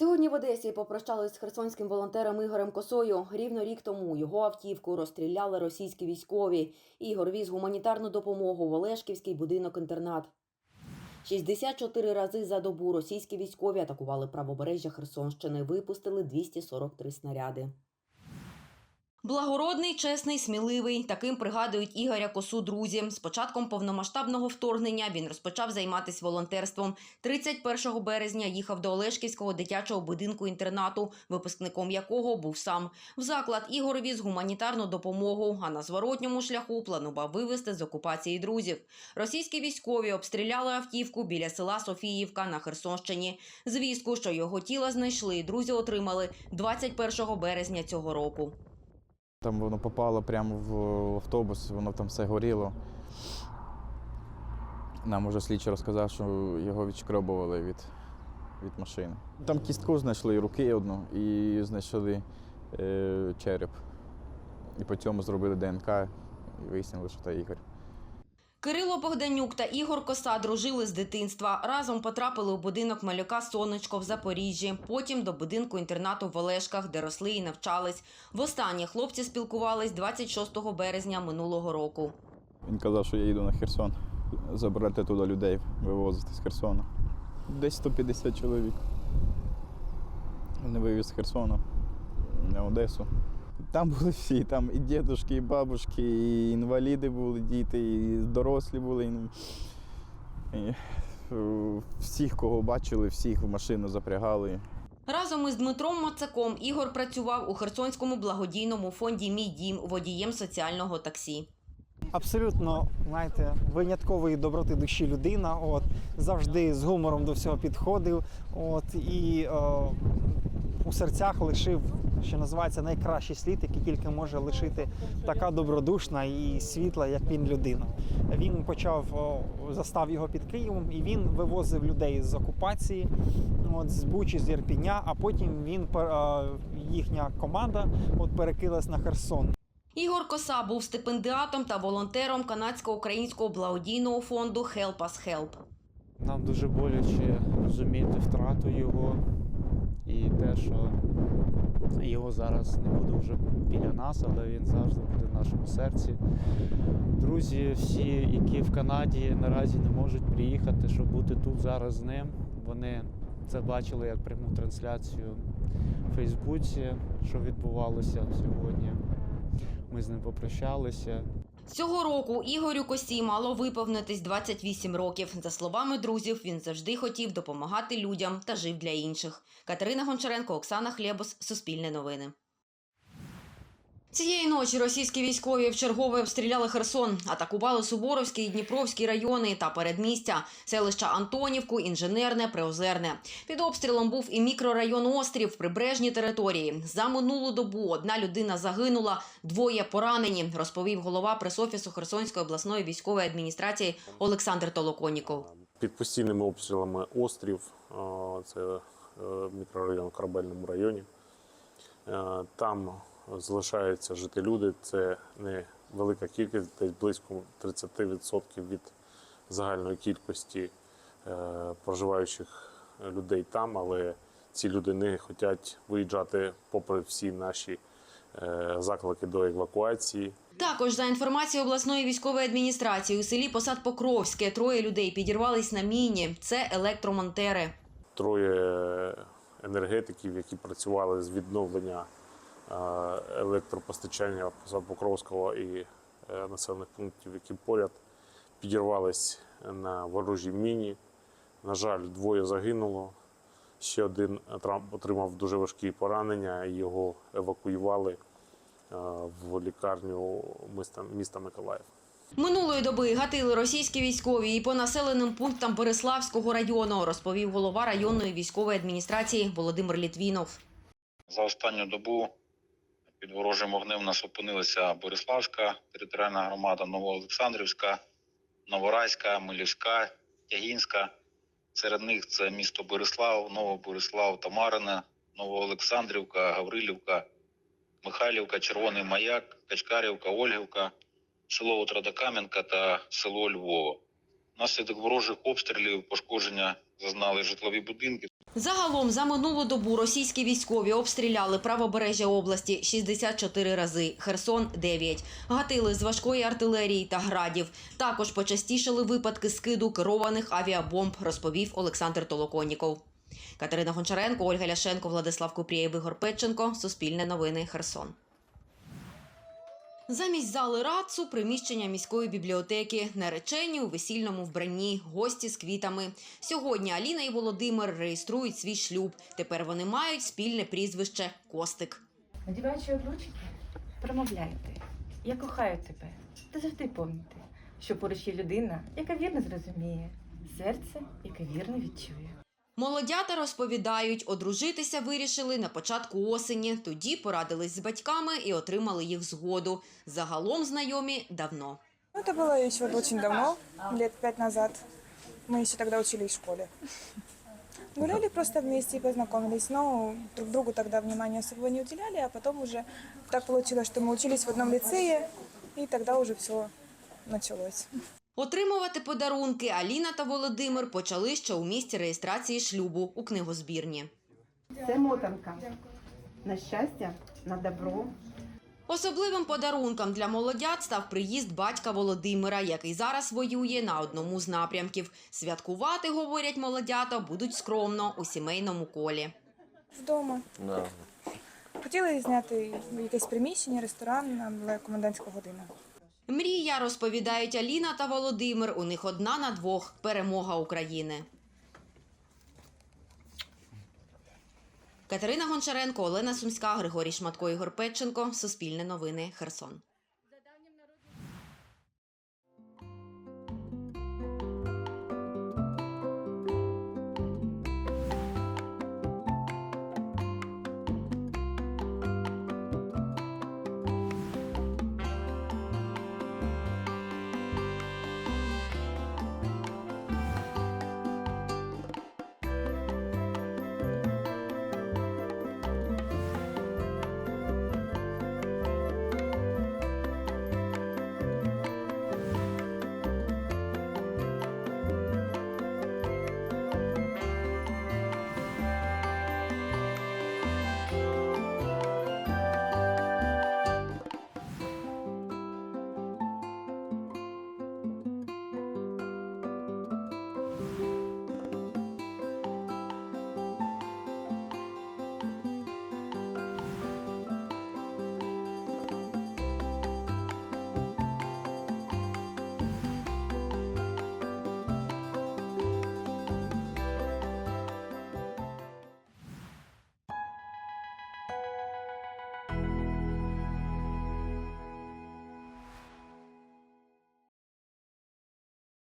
Сьогодні в Одесі попрощались з херсонським волонтером Ігорем Косою. Рівно рік тому його автівку розстріляли російські військові. Ігор віз гуманітарну допомогу в Олешківський будинок-інтернат. 64 рази за добу російські військові атакували правобережжя Херсонщини, випустили 243 снаряди. Благородний, чесний, сміливий. Таким пригадують Ігоря Косу друзі. З початком повномасштабного вторгнення він розпочав займатися волонтерством. 31 березня їхав до Олешківського дитячого будинку інтернату, випускником якого був сам. В заклад Ігор віз гуманітарну допомогу, а на зворотньому шляху планував вивезти з окупації друзів. Російські військові обстріляли автівку біля села Софіївка на Херсонщині. Звістку, що його тіло знайшли, друзі отримали 21 березня цього року. Там воно попало прямо в автобус, воно там все горіло. Нам уже слідчий розказав, що його відшкробували від, від машини. Там кістку знайшли, руки одну, і знайшли е, череп. І по цьому зробили ДНК і вияснили, що це Ігор. Кирило Богданюк та Ігор Коса дружили з дитинства. Разом потрапили у будинок малюка Сонечко в Запоріжжі, потім до будинку інтернату в Олешках, де росли і навчались. Востаннє хлопці спілкувались 26 березня минулого року. Він казав, що я їду на Херсон забрати туди людей, вивозити з Херсону. Десь 150 чоловік. Вони вивіз з Херсону на Одесу. Там були всі, там і дідушки, і бабушки, і інваліди були, діти, і дорослі були. І, і, всіх, кого бачили, всіх в машину запрягали. Разом із Дмитром Мацаком Ігор працював у Херсонському благодійному фонді Мій дім водієм соціального таксі. абсолютно знаєте, виняткової доброти душі людина. От завжди з гумором до всього підходив. От і е, у серцях лишив, що називається, найкращий слід, який тільки може лишити така добродушна і світла, як він людина. Він почав застав його під Києвом, і він вивозив людей з окупації, от з Бучі, з Ірпіня, а потім він їхня команда от перекилась на Херсон. Ігор Коса був стипендіатом та волонтером канадсько-українського благодійного фонду Help Us Help. Нам дуже боляче розуміти втрату його і те, що його зараз не буде вже біля нас, але він завжди буде в нашому серці. Друзі, всі, які в Канаді наразі не можуть приїхати, щоб бути тут зараз з ним, вони це бачили як пряму трансляцію в Фейсбуці, що відбувалося сьогодні. Ми з ним попрощалися. Цього року Ігорю Косі мало виповнитись 28 років. За словами друзів, він завжди хотів допомагати людям та жив для інших. Катерина Гончаренко, Оксана Хлєбос, Суспільне новини. Цієї ночі російські військові вчергове обстріляли Херсон, атакували Суворовський і Дніпровський райони та передмістя, селища Антонівку, Інженерне, Приозерне. Під обстрілом був і мікрорайон Острів, прибережні території. За минулу добу одна людина загинула, двоє поранені, розповів голова пресофісу Херсонської обласної військової адміністрації Олександр Толоконіков. Під постійними обстрілами острів, це е, мікрорайон в Корабельному районі. Е, Там залишаються жити люди. Це не велика кількість, десь близько 30% від загальної кількості е, проживаючих людей там, але ці люди не хочуть виїжджати попри всі наші е, заклики до евакуації. Також за інформацією обласної військової адміністрації у селі Посад Покровське троє людей підірвались на міні. Це електромонтери. троє енергетиків, які працювали з відновлення електропостачання Покровського і е, населених пунктів, які поряд підірвались на ворожій міні. На жаль, двоє загинуло. Ще один отрам- отримав дуже важкі поранення. Його евакуювали е, в лікарню міста, міста Миколаїв. Минулої доби гатили російські військові і по населеним пунктам Бориславського району, розповів голова районної військової адміністрації Володимир Літвінов. За останню добу під ворожим вогнем у нас опинилися Бориславська територіальна громада, Новоолександрівська, Новорайська, Милівська, Тягінська. Серед них це місто Борислав, Новоборислав, Тамарине, Новоолександрівка, Гаврилівка, Михайлівка, Червоний Маяк, Качкарівка, Ольгівка, село Отрадокам'янка та село Львово. Внаслідок ворожих обстрілів пошкодження зазнали житлові будинки, Загалом за минулу добу російські військові обстріляли правобережжя області 64 рази, Херсон – 9. Гатили з важкої артилерії та градів. Також почастішали випадки скиду керованих авіабомб, розповів Олександр Толоконіков. Катерина Гончаренко, Ольга Ляшенко, Владислав Купрієв, Ігор Петченко. Суспільне новини, Херсон. Замість зали радцу приміщення міської бібліотеки, наречені у весільному вбранні, гості з квітами. Сьогодні Аліна і Володимир реєструють свій шлюб. Тепер вони мають спільне прізвище Костик. Надіваючи обручки, промовляйте. Я кохаю тебе. Та завжди пам'ятайте, що поруч є людина, яка вірно зрозуміє, серце, яке вірно відчує. Молодята розповідають, одружитися вирішили на початку осені. Тоді порадились з батьками і отримали їх згоду. Загалом знайомі давно. Ну, Это было еще очень давно, лет пять назад. Мы еще тогда учились в школе. Гуляли просто вместе и познакомились, но друг другу тогда внимания особого не уделяли, а потом уже так получилось, что мы учились в одном лицее, и тогда уже все началось. Отримувати подарунки Аліна та Володимир почали ще у місці реєстрації шлюбу у книгозбірні. Це мотанка. На щастя, на добро. Особливим подарунком для молодят став приїзд батька Володимира, який зараз воює на одному з напрямків. Святкувати, говорять молодята, будуть скромно у сімейному колі. Вдома. Хотіли зняти якесь приміщення, ресторан, але комендантська година. Мрія, розповідають Аліна та Володимир. У них одна на двох перемога України. Катерина Гончаренко, Олена Сумська, Григорій Шматко, Ігор Петченко. Суспільне новини. Херсон.